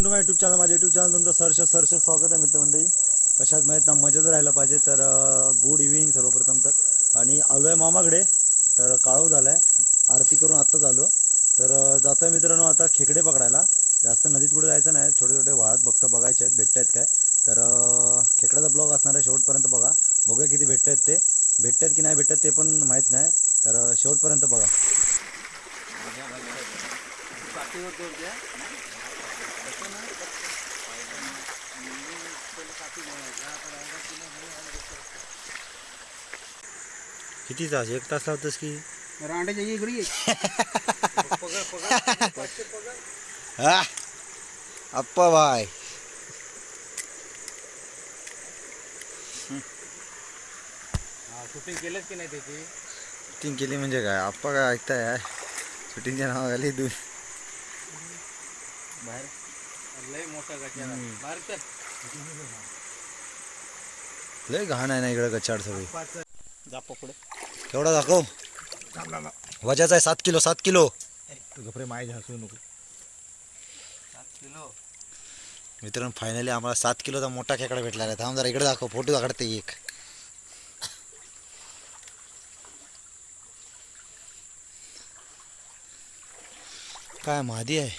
तुम्हाला my YouTube channel माझ्या YouTube channel तुमचं सरश सरश स्वागत आहे मित्रमंडळी. कशात माहीत ना मजेत राहायला पाहिजे तर गुड इव्हिनिंग सर्वप्रथम तर. आणि आलो आहे मामाकडे. तर काळो झाला आहे आरती करून आत्ताच आलो. तर जातो आहे मित्रांनो आता खेकडे पकडायला. जास्त नदीत कुठे जायचं नाही. छोटे छोटे वाळात बघतं बघायचे आहेत. भेटत आहेत काय? तर खेकड्याचा ब्लॉग असणार आहे शेवटपर्यंत बघा. बघूया किती भेटत आहेत ते. भेटत आहेत की नाही भेटत ते पण माहीत नाही. तर शेवटपर्यंत बघा. किती तास? एक तास लावतोस की? रांड्याच्या इकडे ये. हा. अप्पा बाय. शूटिंग केलंच की नाही त्याची? शूटिंग केली म्हणजे काय? आप्पा काय ऐकताय? शूटिंगच्या नावाखाली दूर बाहेर. लय मोठा गचार बाहेर चल. लय घाण आहे ना इकडं गच्चाड सगळी. जा पकडे. केवढा दाखव. वजाचा आहे सात किलो सात किलो. गपरे माय झासू नको. सात किलो. मित्रांनो फायनली आम्हाला सात किलोचा मोठा खेकडा भेटला आहे थांब जरा इकडे दाखव फोटो दाखवते एक. काय मादी आहे?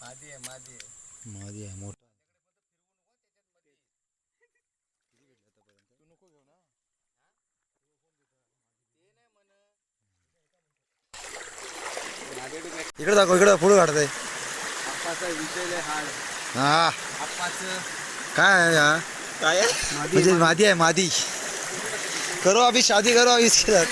मादी आहे मादी आहे. मादी आहे मोठा. इकडे दाखव इकडे विषय लय हार्ड. हा. काय आहे हा? काय म्हणजे मादी आहे मादी. करो अभी शादी करो अभी इसके साथ.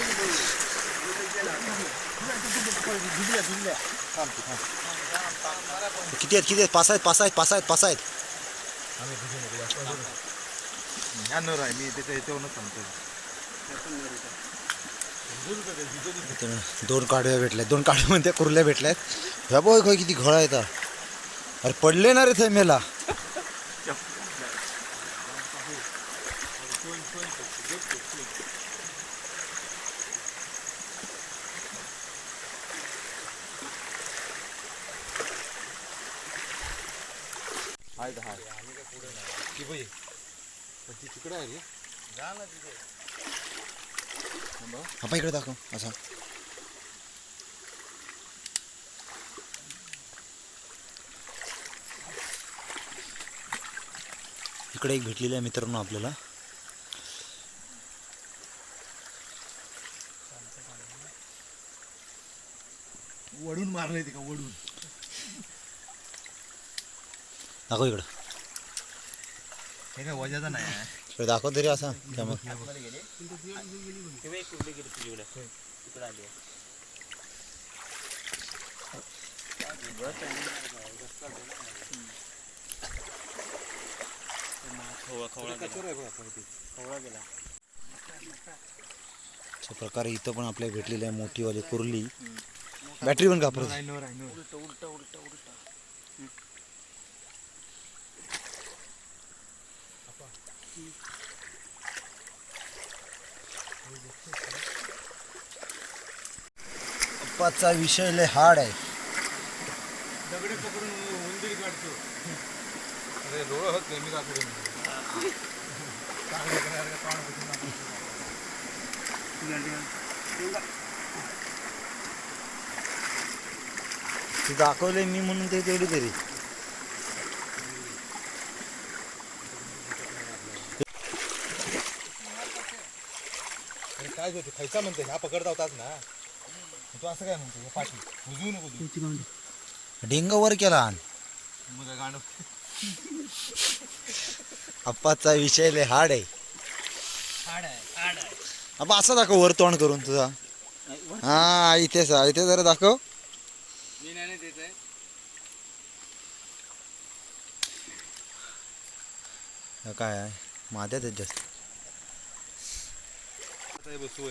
किती आहेत किती आहेत? पाच आहेत पाच आहेत पाच आहेत पाच आहेत. आहे मी त्याच्या ह्याच्यावरूनच सांगतो. दोन काड्या भेटल्या दोन काड्या म्हणते कुर्ल्या भेटल्यात. ह्या बघ किती घोळा येतात अरे पडले ना रे ते मेला हाय हाय की बाई पण ती तिकडे आहे रे जा ना तिथे आपण इकडे दाखव असा इकडे एक भेटलेली आहे मित्रांनो आपल्याला. वडून मारलंय ते का वडून? दाखव इकडं. हे काय वजाचा नाही इकडे दाखव तरी असा अशा प्रकारे इथं पण आपल्याला भेटलेली आहे मोठीवाली कुर्ली. बॅटरी पण कापरत आहे. उलट उलट उलट उलट. पाचचा विषय लय हार्ड आहे. दगडे पकडून उंदीर काढतो. अरे डोळं होत नाही मी काकडे ती दाखवले मी म्हणून ते तेवढी तरी. काय होते खायचा म्हणते हा पकडता होताच ना. तू असं काय म्हणतो पाठी बुजवू नको वर केला मग गाणं अप्पाचा विषय लय हार्ड आहे. हाड आहे हाड आहे. अप्पा असं दाखव वर तोंड करून तुझा. हा इथेच हा, इथे जरा दाखव. काय आहे? आहेत जास्त. आता हे बसू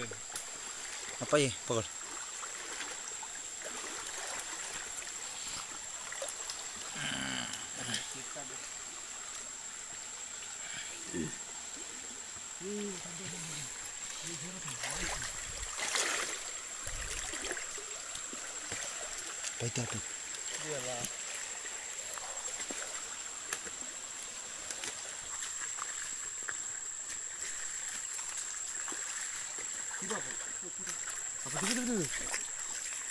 Păi tatu. De la...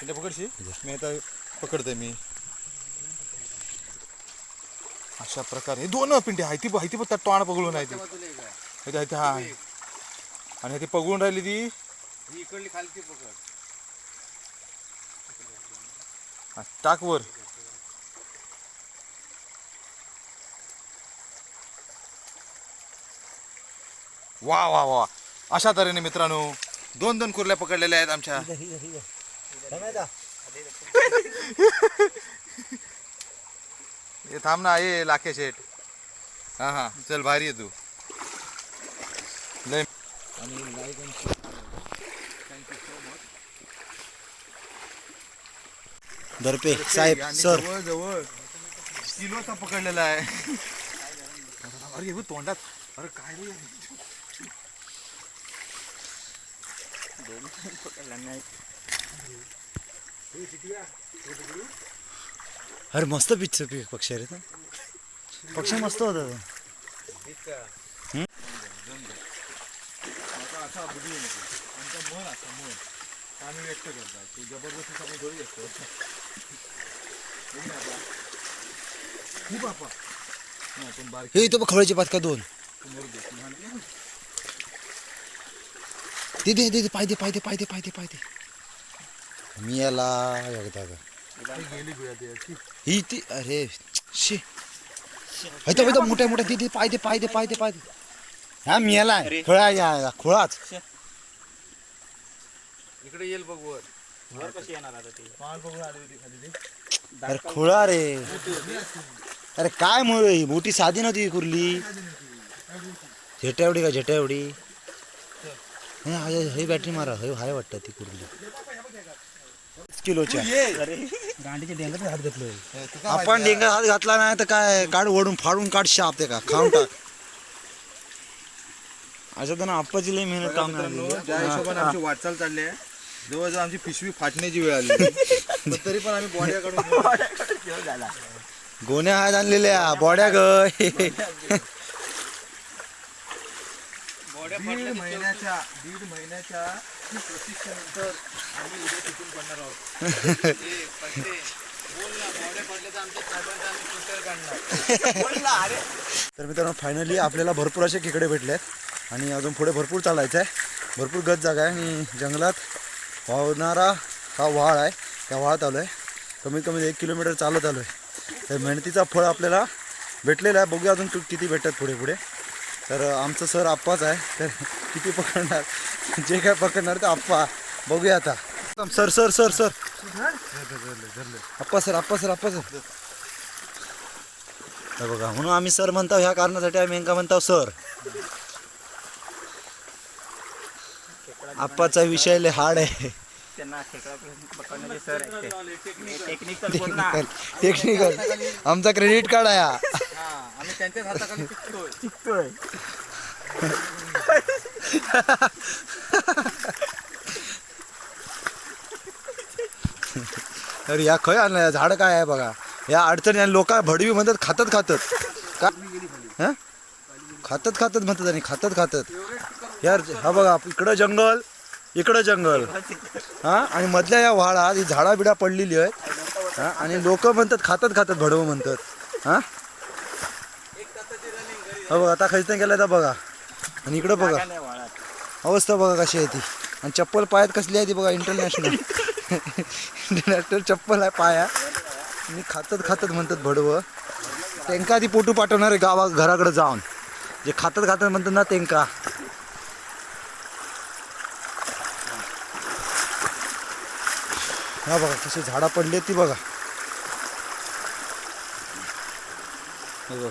तिला पकडशी मी आता पकडतोय मी. अशा प्रकारे. दोन पिंडी आहे ती आहे ती पण त्या टोण पकडून आहे ती. इथे ती, हा. आणि ती पकडून राहिली ती? इकडली खालची पकड. हा, टाक वर. वा वा वा. अशा तऱ्हेने मित्रांनो दोन दोन कुर्ल्या पकडलेल्या आहेत आमच्या. हे थांब ना ये लाखे शेठ. हा हा चल भारी आहे तू लय दरपे साहेब सर. जवळ जवळ किलोचा पकडलेला आहे. अरे हे तोंडात. अरे काय रे? अरे मस्त पिच्च पक्षी रे. तो. पक्षी मस्त होता तो. आता असा बुद्धी आहे नको आमचा मन असा मन आम्ही व्यक्त करतात ते जबरदस्ती सगळं थोडी असतो खूप बापा नाही पण बारकी हे इथं बघ खवळ्याची पात का दोन? दे ती दे दे दे दे, पाय दे पाय दे पाय दे पाय दे पाय दे. मी याला एकदा का ती गेली गुया ती अशी. ही ती अरे शे. इथं इथं मोठ्या मोठ्या दे दे पाय दे पाय दे पाय दे पाय दे. हा मी याला खोळा या खोळाच. इकडे येईल बघ वर. वर कशी येणार आता ते? पान बघून आली होती खाली ती. अरे खोळा रे. अरे काय मुळे ही मोठी साधी नव्हती ही कुर्ली? झेटा एवढी का झेटा एवढी हे हाय- हे बॅटरी मारा. हे हाय वाटतं ती कुर्ली. किलोच्या. गांडीच्या डेंगात हात घातलोय. आपण डेंगा हात घातला नाही तर काय? काढ ओढून फाडून काढ शाप ते का? खाऊन टाक. असं तर ना आप्पाची लई मेहनत काम मित्रांनो, ज्या हिशोबाने आमची वाटचाल चालली आहे जवळजवळ आमची पिशवी फाटण्याची वेळ आली पण तरी पण आम्ही बॉड्या काढून गोण्या हात आणलेल्या बॉड्या गय दीड महिन्याच्या दीड महिन्याच्या प्रशिक्षणानंतर आम्ही उद्या तिथून पडणार आहोत. तर मित्रांनो फायनली आपल्याला भरपूर असे खेकडे भेटले आहेत आणि अजून पुढे भरपूर चालायचं आहे भरपूर गत जागा आहे आणि जंगलात वाहणारा हा व्हाळ आहे. त्या वाळत आलो आहे कमीत कमी एक किलोमीटर चालत आलो आहे तर मेहनतीचा फळ आपल्याला भेटलेला आहे. बघूया अजून किती भेटतात पुढे पुढे. तर आमचं सर आप्पाच आहे. तर किती पकडणार? जे काय पकडणार ते आप्पा. बघूया आता. Sir sir sir sir. Appa sir Appa sir Appa sir. बघा म्हणून आम्ही सर म्हणतो ह्या कारणासाठी आम्ही यांका म्हणतो सर. आप्पाचा विषय लय हार्ड आहे. टेक्निकल आमचा क्रेडिट कार्ड आहे तर या खय आणलं झाड काय आहे बघा. या अडचणी लोक भडवी म्हणतात खातत खातत. का? खातत खातत म्हणतात आणि खातत खातत. यार हा बघा इकडं जंगल. इकडं जंगल. हा आणि मधल्या या व्हाळात ही झाडा बिडा पडलेली आहेत. हा आणि लोक म्हणतात खातत खातत भडवं म्हणतात. हा? हा बघा आता खायचं गेलं तर बघा. आणि इकडं बघा. अवस्था बघा कशी आहे ती. आणि चप्पल पायात कसली आहे ती बघा इंटरनॅशनल इंटरनॅशनल चप्पल आहे पाया. आणि खातत खातत म्हणतात भडवं. त्यांका आधी पोटू पाठवणार आहे गावा घराकडे जाऊन. जे खातत खातत म्हणतात ना त्यांका हा बघा कशी झाडा पडली ती बघा. हे बघा.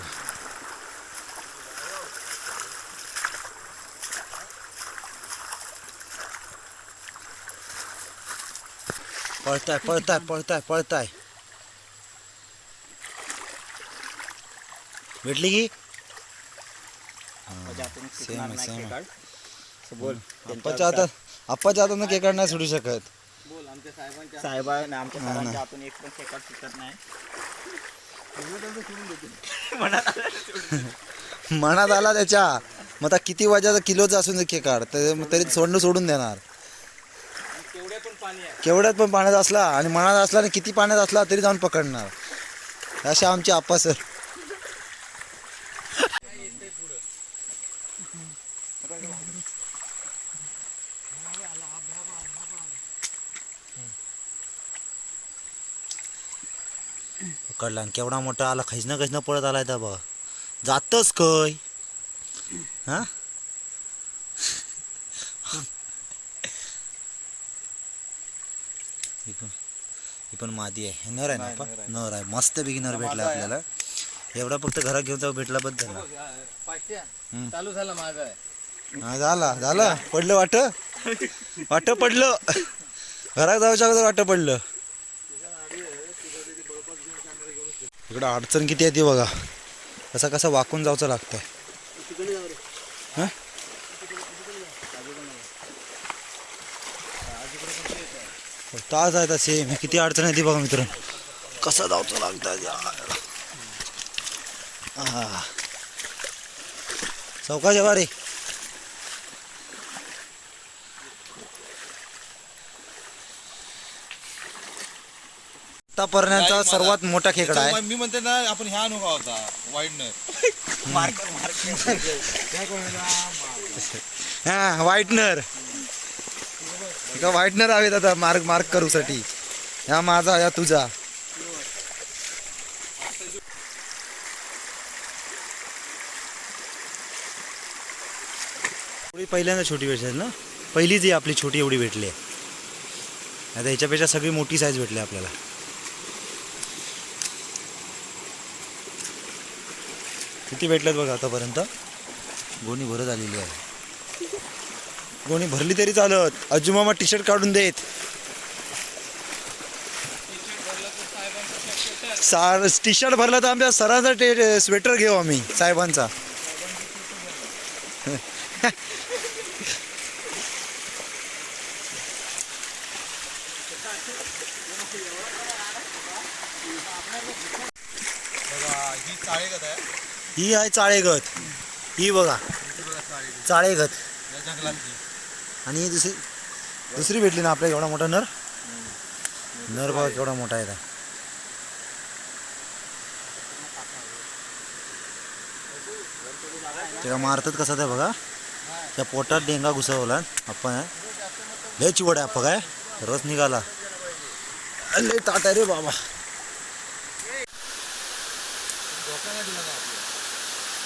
पळताय पळताय पळताय पळताय. भेटली की? आहे, बोल आप्पाच्या हातात आप्पाच्या हातात केकड नाही सोडू शकत. आमच्या साहेबांच्या साहेबांना आमच्या सरांच्या हातून एक पण खेकाड सुटत नाही. मनात आला त्याच्या. मग आता किती वाजाचा किलोचा असून केकाड तर तरी सोडणं सोडून देणार. केवढ्यात पण पाण्यात असला आणि मनात असला आणि किती पाण्यात असला तरी जाऊन पकडणार. असे आमचे आप्पा सर. पकडला आणि केवढा मोठा आला खैसनं खैसनं पळत आलाय त्या बघा. जातच खय हा? ही पण ही पण मादी आहे. हे नर आहे ना? नर आहे. मस्त पैकी नर भेटला. आपल्याला. एवढा फक्त घरात घेऊन जाऊ भेटला बद्दल झाला हम्म. चालू झाला माझा हा झाला झाला. पडलं वाट? वाट पडलं. घरात जाऊच्या अगोदर वाट पडलं. इकडं अडचण किती आहे ती बघा. कसं कसं वाकून जायचं लागतंय. हा? तास आहे तसे मी किती अडचण आहे ती बघा मित्र कसं जायचं लागतं चौका जेव्हा रे आतापर्यंतचा नाही, सर्वात मोठा खेकडा आहे. मी म्हणते ना आपण ह्या अनुभव होता वाईडनं हा व्हाईटनर एका व्हाईटनर हवेत आता मार्क मार्क करूसाठी. ह्या माझा या तुझा. एवढी पहिल्यांदा छोटी भेटली ना? पहिलीच ही आपली छोटी एवढी भेटली आहे. आता ह्याच्यापेक्षा सगळी मोठी साईज भेटली आपल्याला. किती भेटल्यात बघा आतापर्यंत? गोणी भरत आलेली आहे. गोणी भरली तरी चालत. अजुमामा टी शर्ट काढून देत. टी शर्ट भरला तर आमच्या सरांचा टे स्वेटर घेऊ आम्ही साहेबांचा बघा ही चाळेगत आहे ही आहे चाळेगत ही बघा. ही बघा चाळेगत आणि ही दुसरी दुसरी भेटली ना आपल्या एवढा मोठा नर? नर बघा केवढा मोठा आहे. त्याला मारतात कसा ते बघा. त्या पोटात डेंगा घुसवला. आपण लय चिवड आहे काय रस निघाला. लय ताट आहे रे बाबा धोका नाही दिला ना आपल्याला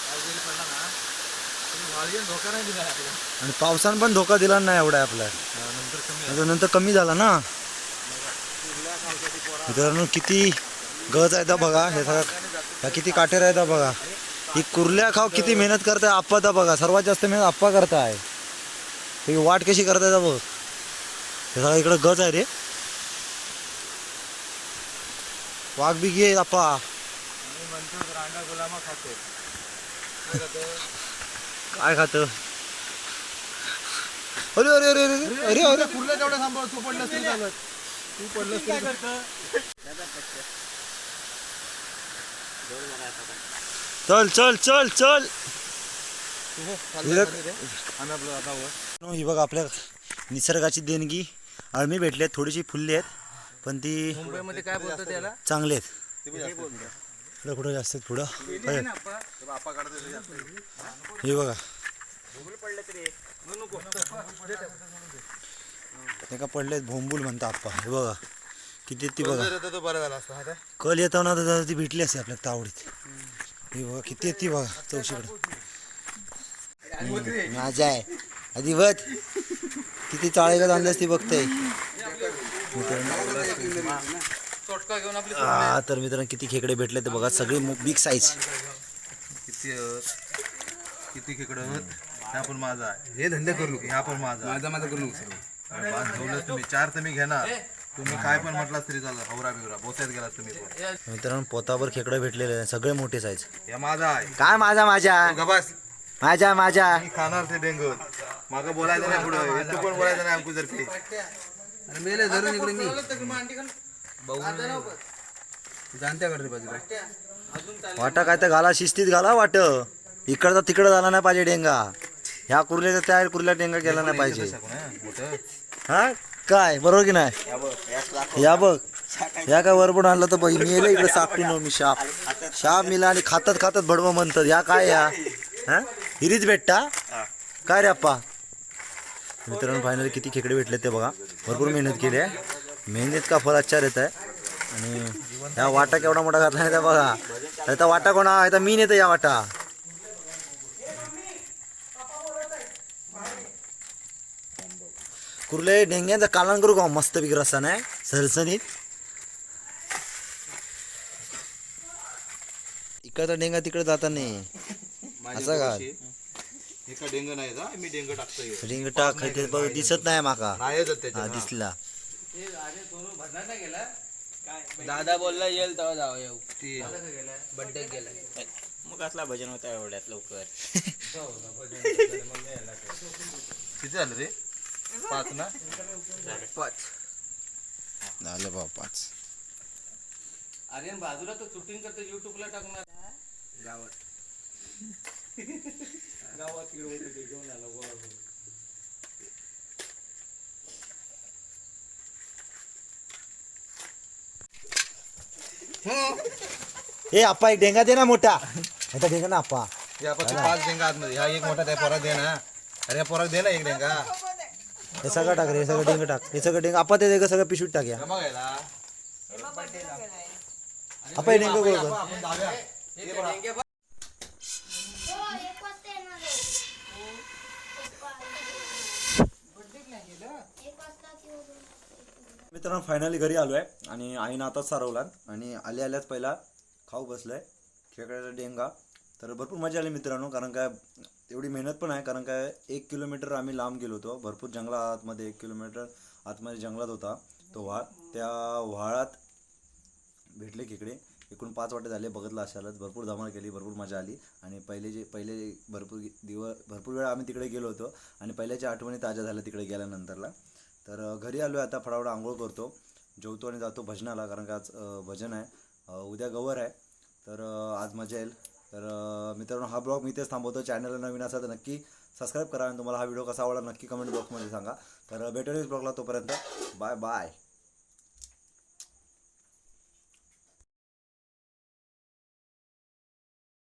पाऊस जरी पडला ना धोका नाही दिला आणि पावसानं पण धोका दिला नाही एवढा आहे आपला नंतर कमी नंतर नंतर कमी झाला ना. मित्रांनो किती गज आहे तर बघा. हे सगळं ह्या किती काटेर आहे तर बघा. ही कुर्ल्या खाव किती मेहनत करताय आप्पा तर बघा. सर्वात जास्त मेहनत आप्पा करताय. ही वाट कशी करताय बघ. हे सगळं इकडं गज आहे रे. वाघ बिगी आहे आप्पा. रांडा गुलामा खाते. काय खात? अरे अरे अरे अरे अरे अरे कुर्ला तेवढा सांभाळ तू पडलास तरी चालत तू पडलास तरी चल चल चल चल. आम्ही आपलं आता वर. नो, ही बघा आपल्या निसर्गाची देणगी. अळमी भेटली आहेत थोडीशी फुलली आहेत पण ती मुंबईमध्ये काय बोलतो त्याला? चांगली आहेत. ते. पुढं कुठं जास्त पुढं. ते ते. हे बघा पडलं ते का पडलेत भोंबूल म्हणता आप्पा. हे बघा. किती ती बघा? कल येताना तर ती भेटली असते आपल्या तावडीत. हे बघा किती ती बघा चौशीकडे. माझा आहे. आधी बघ किती चाळेगात आणली असती बघते तोटका घेऊन आपली हा तर मित्रांनो किती खेकडे भेटले ते बघा. सगळे बिग साईज किती खेकडं? आहेत? हा पण माझा आहे. हे धंदे करू नको हा पण माझा माझा माझा करू नको ठेवलं तुम्ही. चार तुम्ही घेणार. तुम्ही काय पण म्हटलास तरी चाललं. हवरा बिवरा बोत्यात गेलात तुम्ही पण. मित्रांनो पोतावर खेकडे भेटलेले आहे सगळे मोठे साईज हे माझा आहे. काय माझा माझ्या तू गबास. माझ्या माझ्या मी खाणार ते डेंग. मागं बोलायचं नाही पुढं. तू पण बोलायचं नाही अंकु जरफी मेले धरून इकडे मी. बाजूला वाटा काय तर घाला शिस्तीत घाला वाट. इकडचा तिकडं झाला नाही पाहिजे डेंगा. ह्या कुर्ल्याचा त्या कुर्ल्या डेंगा गेला नाही पाहिजे. मोठं. हा? काय? बरोबर की नाही? या बघ या काय वरबड आणलं तर बाई मी इकडे सापटून मी शाप. शाप मिला आणि खातात खातात भडवं म्हणतात. या काय या? हा? हिरीच भेटता? काय रे अप्पा मित्रांनो फायनली किती खेकडे भेटले ते बघा. भरपूर मेहनत केली आहे. मेहनत का फळ आचार येत आहे आणि ह्या वाटा केवढा मोठा घातला आहे त्या बघा. आता वाटा कोणा आता मीन येतं या वाटा. कुर्ले ढेंग्यांचा कालन करू का मस्त पिक रस्ता नाही सरसनीत इकडचा डेंगा तिकडे जाता नाही असं का? डेंग नाही मी डेंग टाकतोय. रिंग टाक दिसत नाही माका. नाही हा. दिसला. दादा बोलला येईल तेव्हा जाऊ येऊ. ती. बड्डे गेला मग कसला भजन होता एवढ्यात लवकर? किती झालं रे? पाच ना? पाच. झालं बा पाच. अरे बाजूला तो शूटिंग करतो युट्यूबला टाकणार. गावात. गावात तिकडे घेऊन आला ए आप्पा एक डेंगा दे ना मोठा. आता डेंगा ना आप्पा. आपण ते पाच डेंगा आतमध्ये. हा एक मोठा त्या पोरात दे ना. अरे या पोरात दे ना एक डेंगा. हे सगळं टाक रे हे सगळं डेंगा टाक. हे सगळं डेंगा. आप्पा ते डेंगा सगळं पिशवीत टाक या. आप्पा हे डेंगा गोळ कर. आपण जाऊया मित्रांनो फायनली घरी आलो आहे आणि आईनं आताच सारवला आणि आल्या आल्याच पहिला खाऊ बसलाय खेकड्याचा डेंगा. तर भरपूर मजा आली मित्रांनो कारण काय एवढी मेहनत पण आहे कारण काय एक किलोमीटर आम्ही लांब गेलो होतो. भरपूर जंगला आतमध्ये एक किलोमीटर आतमध्ये जंगलात होता तो व्हाळ त्या व्हाळात भेटले खेकडे. एकूण पाच वाटे झाले बघितलं अशालाच. भरपूर धमाल केली भरपूर मजा आली. आणि पहिले जे पहिले भरपूर दिवस भरपूर वेळा आम्ही तिकडे गेलो होतो. आणि पहिल्याच्या आठवणी ताज्या झाल्या तिकडे गेल्यानंतरला. तर घरी आलो आहे आता फटाफट आंघोळ करतो. जेवतो आणि जातो भजनाला कारण का आज भजन आहे. उद्या गवर आहे. तर आज मजा येईल. तर मित्रांनो हा ब्लॉग मी इथेच थांबवतो. चॅनलला नवीन असा तर नक्की सबस्क्राईब करा आणि तुम्हाला हा व्हिडिओ कसा आवडला नक्की कमेंट बॉक्समध्ये सांगा. तर भेटेल ब्लॉगला तोपर्यंत. Bye bye.